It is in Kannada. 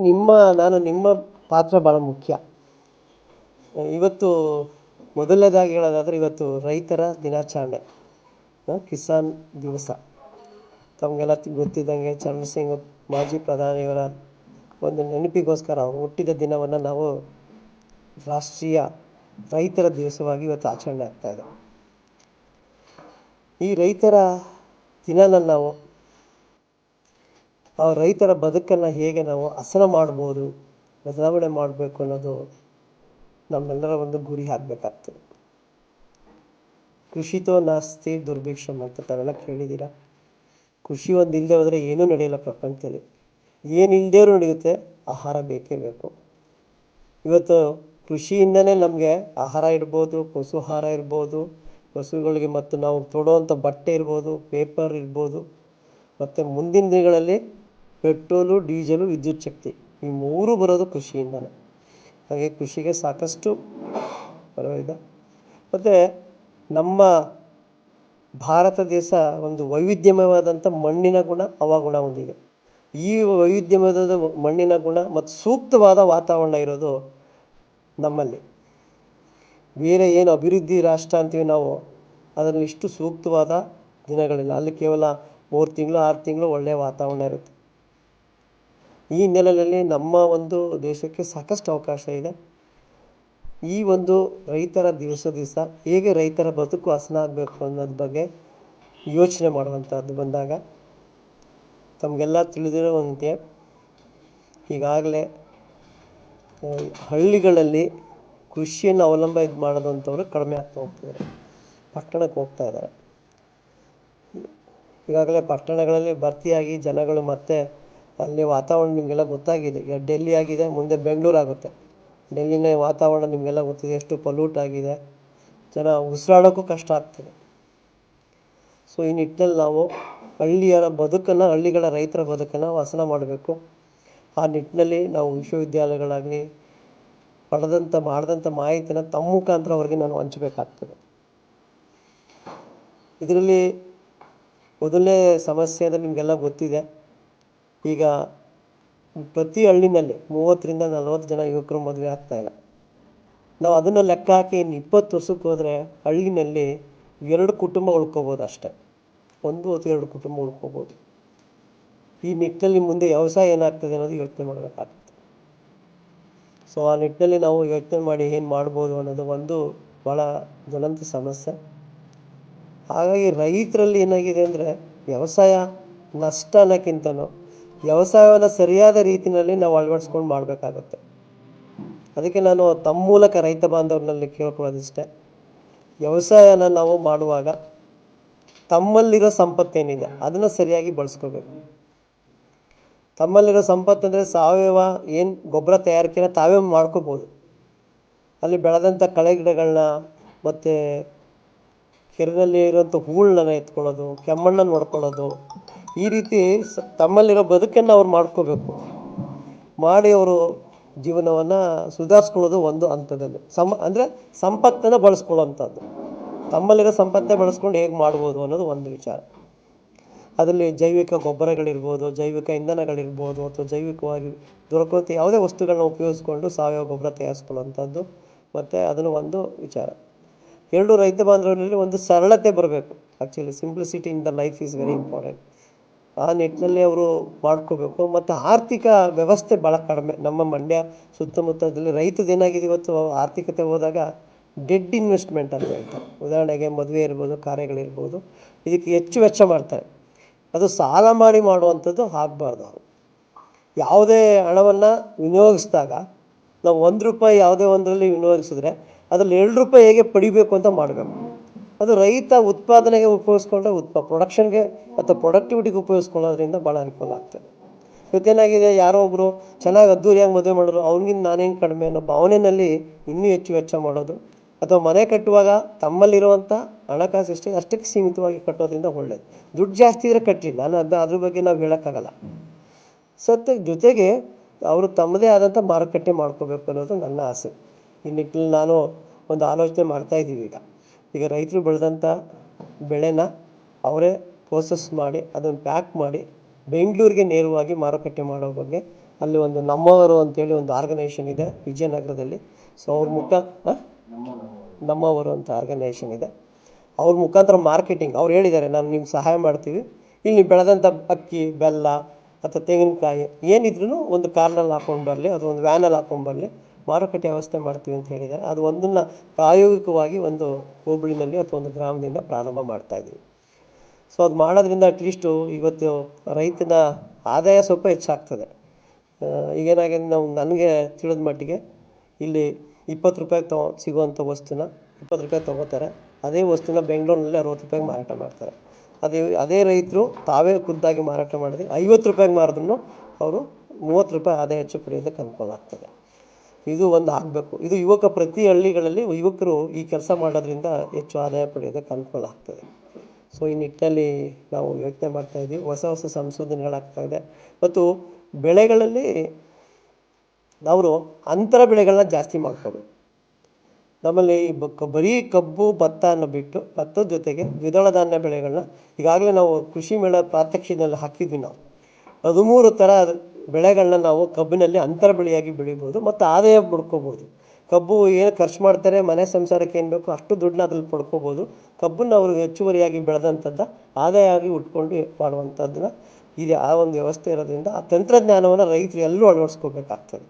ನಿಮ್ಮ, ನಾನು ನಿಮ್ಮ ಪಾತ್ರ ಭಾಳ ಮುಖ್ಯ. ಇವತ್ತು ಮೊದಲನೇದಾಗಿ ಹೇಳೋದಾದ್ರೆ ಇವತ್ತು ರೈತರ ದಿನಾಚರಣೆ ಕಿಸಾನ್ ದಿವಸ. ತಮಗೆಲ್ಲ ಗೊತ್ತಿದ್ದಂಗೆ ಚರಣ್ ಸಿಂಗ್ ಮಾಜಿ ಪ್ರಧಾನಿಗಳ ಒಂದು ನೆನಪಿಗೋಸ್ಕರ ಅವರು ಹುಟ್ಟಿದ ದಿನವನ್ನು ನಾವು ರಾಷ್ಟ್ರೀಯ ರೈತರ ದಿವಸವಾಗಿ ಇವತ್ತು ಆಚರಣೆ ಆಗ್ತಾ ಇದೆ. ಈ ರೈತರ ದಿನನ ನಾವು ಆ ರೈತರ ಬದುಕನ್ನು ಹೇಗೆ ನಾವು ಹಸನ ಮಾಡ್ಬೋದು, ಬದಲಾವಣೆ ಮಾಡಬೇಕು ಅನ್ನೋದು ನಮ್ಮೆಲ್ಲರ ಒಂದು ಗುರಿ ಆಗಬೇಕಾಗ್ತದೆ. ಕೃಷಿತೋ ನಾಸ್ತಿ ದುರ್ಭಿಕ್ಷಮ್ ಅಂತ ತಾವೆಲ್ಲ ಕೇಳಿದ್ದೀರ? ಕೃಷಿ ಒಂದು ಇಲ್ಲದೆ ಹೋದರೆ ಏನೂ ನಡೆಯಲ್ಲ ಪ್ರಪಂಚದಲ್ಲಿ. ಏನು ಇಲ್ಲದೇ ನಡೆಯುತ್ತೆ, ಆಹಾರ ಬೇಕೇ ಬೇಕು. ಇವತ್ತು ಕೃಷಿಯಿಂದನೇ ನಮಗೆ ಆಹಾರ ಇರ್ಬೋದು ಪಶು ಆಹಾರ ಇರ್ಬೋದು, ಪಶುಗಳಿಗೆ ಮತ್ತು ನಾವು ತೊಡುವಂಥ ಬಟ್ಟೆ ಇರ್ಬೋದು ಪೇಪರ್ ಇರ್ಬೋದು, ಮತ್ತು ಮುಂದಿನ ದಿನಗಳಲ್ಲಿ ಪೆಟ್ರೋಲು, ಡೀಸೆಲು, ವಿದ್ಯುತ್ ಶಕ್ತಿ ಈ ಮೂರು ಬರೋದು ಕೃಷಿಯಿಂದಲೇ ಹಾಗೆ ಕೃಷಿಗೆ ಸಾಕಷ್ಟು ಪರವಾಗಿಲ್ಲ. ಮತ್ತು ನಮ್ಮ ಭಾರತ ದೇಶ ಒಂದು ವೈವಿಧ್ಯಮಯವಾದಂಥ ಮಣ್ಣಿನ ಗುಣ ಹವಾಗುಣ ಹೊಂದಿದೆ. ಈ ವೈವಿಧ್ಯಮಯದ ಮಣ್ಣಿನ ಗುಣ ಮತ್ತು ಸೂಕ್ತವಾದ ವಾತಾವರಣ ಇರೋದು ನಮ್ಮಲ್ಲಿ. ಬೇರೆ ಏನು ಅಭಿವೃದ್ಧಿ ರಾಷ್ಟ್ರ ಅಂತೀವಿ ನಾವು ಅದರಲ್ಲಿ ಇಷ್ಟು ಸೂಕ್ತವಾದ ದಿನಗಳಿಲ್ಲ. ಅಲ್ಲಿ ಕೇವಲ ಮೂರು ತಿಂಗಳು, ಆರು ತಿಂಗಳು ಒಳ್ಳೆಯ ವಾತಾವರಣ ಇರುತ್ತೆ. ಈ ನೆಲದಲ್ಲಿ ನಮ್ಮ ಒಂದು ದೇಶಕ್ಕೆ ಸಾಕಷ್ಟು ಅವಕಾಶ ಇದೆ. ಈ ಒಂದು ರೈತರ ದಿವಸ ದಿವಸ ಹೇಗೆ ರೈತರ ಬದುಕು ಹಸನ ಆಗಬೇಕು ಅನ್ನೋದ್ರ ಬಗ್ಗೆ ಯೋಚನೆ ಮಾಡುವಂಥದ್ದು ಬಂದಾಗ ತಮಗೆಲ್ಲ ತಿಳಿದಿರುವಂತೆ ಈಗಾಗಲೇ ಹಳ್ಳಿಗಳಲ್ಲಿ ಕೃಷಿಯನ್ನು ಅವಲಂಬ ಇದು ಮಾಡೋದಂಥವ್ರು ಕಡಿಮೆ ಆಗ್ತಾ ಹೋಗ್ತಿದ್ದಾರೆ. ಪಟ್ಟಣಕ್ಕೆ ಹೋಗ್ತಾ ಇದ್ದಾರೆ. ಈಗಾಗಲೇ ಪಟ್ಟಣಗಳಲ್ಲಿ ಭರ್ತಿಯಾಗಿ ಜನಗಳು ಮತ್ತೆ ಅಲ್ಲಿ ವಾತಾವರಣ ನಿಮಗೆಲ್ಲ ಗೊತ್ತಾಗಿದೆ. ಈಗ ಡೆಲ್ಲಿ ಆಗಿದೆ, ಮುಂದೆ ಬೆಂಗಳೂರು ಆಗುತ್ತೆ. ಡೆಲ್ಲಿನ ವಾತಾವರಣ ನಿಮಗೆಲ್ಲ ಗೊತ್ತಿದೆ, ಎಷ್ಟು ಪೊಲ್ಯೂಟ್ ಆಗಿದೆ. ಜನ ಉಸಿರಾಡೋಕ್ಕೂ ಕಷ್ಟ ಆಗ್ತದೆ. ಸೊ ಈ ನಿಟ್ಟಿನಲ್ಲಿ ನಾವು ಹಳ್ಳಿಯರ ಬದುಕನ್ನು, ಹಳ್ಳಿಗಳ ರೈತರ ಬದುಕನ್ನು ವಾಸನ ಮಾಡಬೇಕು. ಆ ನಿಟ್ಟಿನಲ್ಲಿ ನಾವು ವಿಶ್ವವಿದ್ಯಾಲಯಗಳಾಗಲಿ, ಪಡೆದಂಥ, ಮಾಡಿದಂಥ ಮಾಹಿತಿನ ತಮ್ಮ ಮುಖಾಂತರ ಅವರಿಗೆ ನಾನು ಹಂಚಬೇಕಾಗ್ತದೆ. ಇದರಲ್ಲಿ ಮೊದಲನೇ ಸಮಸ್ಯೆ ಅಂದರೆ ನಿಮಗೆಲ್ಲ ಗೊತ್ತಿದೆ. ಈಗ ಪ್ರತಿ ಹಳ್ಳಿನಲ್ಲಿ ಮೂವತ್ತರಿಂದ ನಲವತ್ತು ಜನ ಯುವಕರು ಮದುವೆ ಆಗ್ತಾಯಿಲ್ಲ ನಾವು ಅದನ್ನು ಲೆಕ್ಕ ಹಾಕಿ ಇನ್ನು ಇಪ್ಪತ್ತು ವರ್ಷಕ್ಕೆ ಹೋದರೆ ಹಳ್ಳಿನಲ್ಲಿ ಎರಡು ಕುಟುಂಬ ಉಳ್ಕೊಬೋದು ಅಷ್ಟೇ. ಒಂದು ಅಥವಾ ಎರಡು ಕುಟುಂಬ ಉಳ್ಕೊಬೋದು. ಈ ನಿಟ್ಟಿನಲ್ಲಿ ಮುಂದೆ ವ್ಯವಸಾಯ ಏನಾಗ್ತದೆ ಅನ್ನೋದು ಯೋಚನೆ ಮಾಡಬೇಕಾಗ್ತದೆ. ಸೊ ಆ ನಿಟ್ಟಿನಲ್ಲಿ ನಾವು ಯೋಚನೆ ಮಾಡಿ ಏನು ಮಾಡ್ಬೋದು ಅನ್ನೋದು ಒಂದು ಭಾಳ ಜ್ವಲಂತ ಸಮಸ್ಯೆ. ಹಾಗಾಗಿ ರೈತರಲ್ಲಿ ಏನಾಗಿದೆ ಅಂದರೆ ವ್ಯವಸಾಯ ನಷ್ಟ ಅನ್ನೋಕ್ಕಿಂತನೂ ವ್ಯವಸಾಯವನ್ನು ಸರಿಯಾದ ರೀತಿಯಲ್ಲಿ ನಾವು ಅಳವಡಿಸ್ಕೊಂಡು ಮಾಡಬೇಕಾಗುತ್ತೆ. ಅದಕ್ಕೆ ನಾನು ತಮ್ಮ ಮೂಲಕ ರೈತ ಬಾಂಧವರಲ್ಲಿ ಕೇಳ್ಕೊಳ್ಳೋದಿಷ್ಟೇ. ವ್ಯವಸಾಯನ ನಾವು ಮಾಡುವಾಗ ತಮ್ಮಲ್ಲಿರೋ ಸಂಪತ್ತೇನಿದೆ ಅದನ್ನು ಸರಿಯಾಗಿ ಬಳಸ್ಕೋಬೇಕು ತಮ್ಮಲ್ಲಿರೋ ಸಂಪತ್ತು ಅಂದರೆ ಸಾವಯವ ಏನು ಗೊಬ್ಬರ ತಯಾರಿಕೆನ ತಾವೇ ಮಾಡ್ಕೋಬೋದು. ಅಲ್ಲಿ ಬೆಳೆದಂಥ ಕಳೆ ಗಿಡಗಳನ್ನ ಮತ್ತು ಕೆರೆಯಲ್ಲಿ ಇರೋಂಥ ಹೂಳನ್ನ ಎತ್ಕೊಳ್ಳೋದು, ಕೆಮ್ಮಣ್ಣನ್ನು ನೋಡ್ಕೊಳ್ಳೋದು ಈ ರೀತಿ ತಮ್ಮಲ್ಲಿರೋ ಬದುಕನ್ನು ಅವ್ರು ಮಾಡ್ಕೋಬೇಕು. ಮಾಡಿ ಅವರು ಜೀವನವನ್ನು ಸುಧಾರಿಸ್ಕೊಳ್ಳೋದು ಒಂದು ಹಂತದಲ್ಲಿ. ಸಮ ಅಂದರೆ ಸಂಪತ್ತನ್ನು ಬಳಸ್ಕೊಳ್ಳೋವಂಥದ್ದು ತಮ್ಮಲ್ಲಿರೋ ಸಂಪತ್ತೆ ಬಳಸ್ಕೊಂಡು ಹೇಗೆ ಮಾಡ್ಬೋದು ಅನ್ನೋದು ಒಂದು ವಿಚಾರ. ಅದರಲ್ಲಿ ಜೈವಿಕ ಗೊಬ್ಬರಗಳಿರ್ಬೋದು, ಜೈವಿಕ ಇಂಧನಗಳಿರ್ಬೋದು ಅಥವಾ ಜೈವಿಕವಾಗಿ ದೊರಕುವಂಥ ಯಾವುದೇ ವಸ್ತುಗಳನ್ನ ಉಪಯೋಗಿಸ್ಕೊಂಡು ಸಾವಯವ ಗೊಬ್ಬರ ತಯಾರಿಸ್ಕೊಳ್ಳೋವಂಥದ್ದು ಮತ್ತು ಅದನ್ನು ಒಂದು ವಿಚಾರ. ಎರಡು ರೈತ ಬಾಂಧವರಲ್ಲಿ ಒಂದು ಸರಳತೆ ಬರಬೇಕು. Actually simplicity in the life is very important ಆ ನಿಟ್ಟಿನಲ್ಲಿ ಅವರು ಮಾಡ್ಕೋಬೇಕು. ಮತ್ತು ಆರ್ಥಿಕ ವ್ಯವಸ್ಥೆ ಭಾಳ ಕಡಿಮೆ. ನಮ್ಮ ಮಂಡ್ಯ ಸುತ್ತಮುತ್ತದಲ್ಲಿ ರೈತದ್ದು ಏನಾಗಿದೆ ಇವತ್ತು? ಆರ್ಥಿಕತೆ ಹೋದಾಗ ಡೆಡ್ ಇನ್ವೆಸ್ಟ್ಮೆಂಟ್ ಅಂತ ಹೇಳ್ತಾರೆ. ಉದಾಹರಣೆಗೆ ಮದುವೆ ಇರ್ಬೋದು, ಕಾರ್ಯಗಳಿರ್ಬೋದು. ಇದಕ್ಕೆ ಹೆಚ್ಚು ವೆಚ್ಚ ಮಾಡ್ತಾರೆ. ಅದು ಸಾಲ ಮಾಡಿ ಮಾಡುವಂಥದ್ದು ಆಗಬಾರ್ದು ಅವರು. ಯಾವುದೇ ಹಣವನ್ನು ವಿನಿಯೋಗಿಸಿದಾಗ ನಾವು ಒಂದು ರೂಪಾಯಿ ಯಾವುದೇ ಒಂದರಲ್ಲಿ ವಿನಿಯೋಗಿಸಿದ್ರೆ ಅದರಲ್ಲಿ ಎರಡು ರೂಪಾಯಿ ಹೇಗೆ ಪಡಿಬೇಕು ಅಂತ ಮಾಡಬೇಕು. ಅದು ರೈತ ಉತ್ಪಾದನೆಗೆ ಉಪಯೋಗಿಸ್ಕೊಂಡ್ರೆ ಉತ್ಪ ಪ್ರೊಡಕ್ಷನ್ಗೆ ಅಥವಾ ಪ್ರೊಡಕ್ಟಿವಿಟಿಗೆ ಉಪಯೋಗಿಸ್ಕೊಳ್ಳೋದ್ರಿಂದ ಭಾಳ ಅನುಕೂಲ ಆಗ್ತದೆ. ಇವತ್ತೇನಾಗಿದೆ ಯಾರೋ ಒಬ್ಬರು ಚೆನ್ನಾಗಿ ಅದ್ದೂರಿಯಾಗಿ ಮದುವೆ ಮಾಡಿದ್ರು, ಅವ್ನಿಗಿಂತ ನಾನೇನು ಕಡಿಮೆ ಅನ್ನೋ ಭಾವನೆಯಲ್ಲಿ ಇನ್ನೂ ಹೆಚ್ಚು ವೆಚ್ಚ ಮಾಡೋದು, ಅಥವಾ ಮನೆ ಕಟ್ಟುವಾಗ ತಮ್ಮಲ್ಲಿರುವಂಥ ಹಣಕಾಸು ಎಷ್ಟೇ, ಅಷ್ಟಕ್ಕೆ ಸೀಮಿತವಾಗಿ ಕಟ್ಟೋದ್ರಿಂದ ಒಳ್ಳೇದು. ದುಡ್ಡು ಜಾಸ್ತಿ ಇದ್ರೆ ಕಟ್ಟಿಲ್ಲ, ನಾನು ಅದು, ಅದ್ರ ಬಗ್ಗೆ ನಾವು ಹೇಳೋಕ್ಕಾಗಲ್ಲ. ಸತ್ಯ ಜೊತೆಗೆ ಅವರು ತಮ್ಮದೇ ಆದಂಥ ಮಾರುಕಟ್ಟೆ ಮಾಡ್ಕೋಬೇಕು ಅನ್ನೋದು ನನ್ನ ಆಸೆ. ಈ ನಿಟ್ಟಿನಲ್ಲಿ ನಾನು ಒಂದು ಆಲೋಚನೆ ಮಾಡ್ತಾಯಿದ್ದೀವಿ ಈಗ. ಈಗ ರೈತರು ಬೆಳೆದಂಥ ಬೆಳೆನ ಅವರೇ ಪ್ರೋಸೆಸ್ ಮಾಡಿ, ಅದನ್ನು ಪ್ಯಾಕ್ ಮಾಡಿ ಬೆಂಗಳೂರಿಗೆ ನೇರವಾಗಿ ಮಾರುಕಟ್ಟೆ ಮಾಡೋ ಬಗ್ಗೆ ಅಲ್ಲಿ ಒಂದು ನಮ್ಮವರು ಅಂತೇಳಿ ಒಂದು ಆರ್ಗನೈಸೇಷನ್ ಇದೆ ವಿಜಯನಗರದಲ್ಲಿ. ಸೊ ಅವ್ರ ಮುಖ ನಮ್ಮವರು ಅಂತ ಆರ್ಗನೈಸೇಷನ್ ಇದೆ. ಅವ್ರ ಮುಖಾಂತರ ಮಾರ್ಕೆಟಿಂಗ್ ಅವ್ರು ಹೇಳಿದ್ದಾರೆ, ನಾನು ನಿಮ್ಗೆ ಸಹಾಯ ಮಾಡ್ತೀವಿ. ಇಲ್ಲಿ ಬೆಳೆದಂಥ ಅಕ್ಕಿ, ಬೆಲ್ಲ ಅಥವಾ ತೆಂಗಿನಕಾಯಿ ಏನಿದ್ರೂ ಒಂದು ಕಾರ್ನಲ್ಲಿ ಹಾಕೊಂಡು ಬರಲಿ, ಅಥವಾ ಒಂದು ವ್ಯಾನಲ್ಲಿ ಹಾಕೊಂಡು ಬರಲಿ. ಮಾರುಕಟ್ಟೆ ವ್ಯವಸ್ಥೆ ಮಾಡ್ತೀವಿ ಅಂತ ಹೇಳಿದರೆ ಅದು ಒಂದನ್ನು ಪ್ರಾಯೋಗಿಕವಾಗಿ ಒಂದು ಹೋಬಳಿನಲ್ಲಿ ಅಥವಾ ಒಂದು ಗ್ರಾಮದಿಂದ ಪ್ರಾರಂಭ ಮಾಡ್ತಾಯಿದ್ದೀವಿ ಸೊ ಅದು ಮಾಡೋದ್ರಿಂದ ಅಟ್ಲೀಸ್ಟು ಇವತ್ತು ರೈತನ ಆದಾಯ ಸ್ವಲ್ಪ ಹೆಚ್ಚಾಗ್ತದೆ. ಈಗೇನಾಗಿದೆ ನಾವು ನನಗೆ ತಿಳಿದ ಮಟ್ಟಿಗೆ ಇಲ್ಲಿ ಇಪ್ಪತ್ತು ರೂಪಾಯಿಗೆ ತಗೋ ಸಿಗುವಂಥ ವಸ್ತುನ ಇಪ್ಪತ್ತು ರೂಪಾಯಿ ತೊಗೋತಾರೆ. ಅದೇ ವಸ್ತುನ ಬೆಂಗಳೂರಿನಲ್ಲಿ ಅರವತ್ತು ರೂಪಾಯಿಗೆ ಮಾರಾಟ ಮಾಡ್ತಾರೆ. ಅದೇ ಅದೇ ರೈತರು ತಾವೇ ಖುದ್ದಾಗಿ ಮಾರಾಟ ಮಾಡಿದ್ರೆ ಐವತ್ತು ರೂಪಾಯಿಗೆ ಮಾರಿದ್ರೂ ಅವರು ಮೂವತ್ತು ರೂಪಾಯಿ ಆದಾಯ ಹೆಚ್ಚು ಪಡೆಯೋದಕ್ಕೆ ಅನುಕೂಲ ಆಗ್ತದೆ. ಇದು ಒಂದು ಆಗಬೇಕು. ಇದು ಯುವಕ ಪ್ರತಿ ಹಳ್ಳಿಗಳಲ್ಲಿ ಯುವಕರು ಈ ಕೆಲಸ ಮಾಡೋದ್ರಿಂದ ಹೆಚ್ಚು ಆದಾಯ ಪಡೆಯೋದಕ್ಕೆ ಅನುಕೂಲ ಆಗ್ತದೆ. ಸೊ ಈ ನಿಟ್ಟಿನಲ್ಲಿ ನಾವು ಯೋಚನೆ ಮಾಡ್ತಾ ಇದ್ದೀವಿ. ಹೊಸ ಹೊಸ ಸಂಶೋಧನೆಗಳಾಗ್ತಾಯಿದೆ ಮತ್ತು ಬೆಳೆಗಳಲ್ಲಿ ಅವರು ಅಂತರ ಬೆಳೆಗಳನ್ನ ಜಾಸ್ತಿ ಮಾಡ್ಕೋಬೇಕು. ನಮ್ಮಲ್ಲಿ ಬರೀ ಕಬ್ಬು ಅನ್ನು ಬಿಟ್ಟು ಭತ್ತದ ಜೊತೆಗೆ ದ್ವಿದಳ ಧಾನ್ಯ ಬೆಳೆಗಳನ್ನ ಈಗಾಗಲೇ ನಾವು ಕೃಷಿ ಮೇಳ ಪ್ರಾತ್ಯಕ್ಷಿಕೆಯಲ್ಲಿ ಹಾಕಿದ್ವಿ ನಾವು. ಹದಿಮೂರು ಥರ ಬೆಳೆಗಳನ್ನ ನಾವು ಕಬ್ಬಿನಲ್ಲಿ ಅಂತರ ಬೆಳೆಯಾಗಿ ಬೆಳಿಬೋದು ಮತ್ತು ಆದಾಯ ಪಡ್ಕೋಬೋದು ಕಬ್ಬು ಏನು ಖರ್ಚು ಮಾಡ್ತಾರೆ, ಮನೆ ಸಂಸಾರಕ್ಕೆ ಏನು ಬೇಕೋ ಅಷ್ಟು ದುಡ್ಡನ್ನ ಅದ್ರಲ್ಲಿ ಪಡ್ಕೋಬೋದು. ಕಬ್ಬನ್ನು ಅವರು ಹೆಚ್ಚುವರಿಯಾಗಿ ಬೆಳೆದಂಥದ್ದು ಆದಾಯ ಆಗಿ ಉಟ್ಕೊಂಡು ಮಾಡುವಂಥದ್ದನ್ನ ಇದೆ. ಆ ಒಂದು ವ್ಯವಸ್ಥೆ ಇರೋದ್ರಿಂದ ಆ ತಂತ್ರಜ್ಞಾನವನ್ನು ರೈತರು ಎಲ್ಲರೂ ಅಳವಡಿಸ್ಕೋಬೇಕಾಗ್ತದೆ.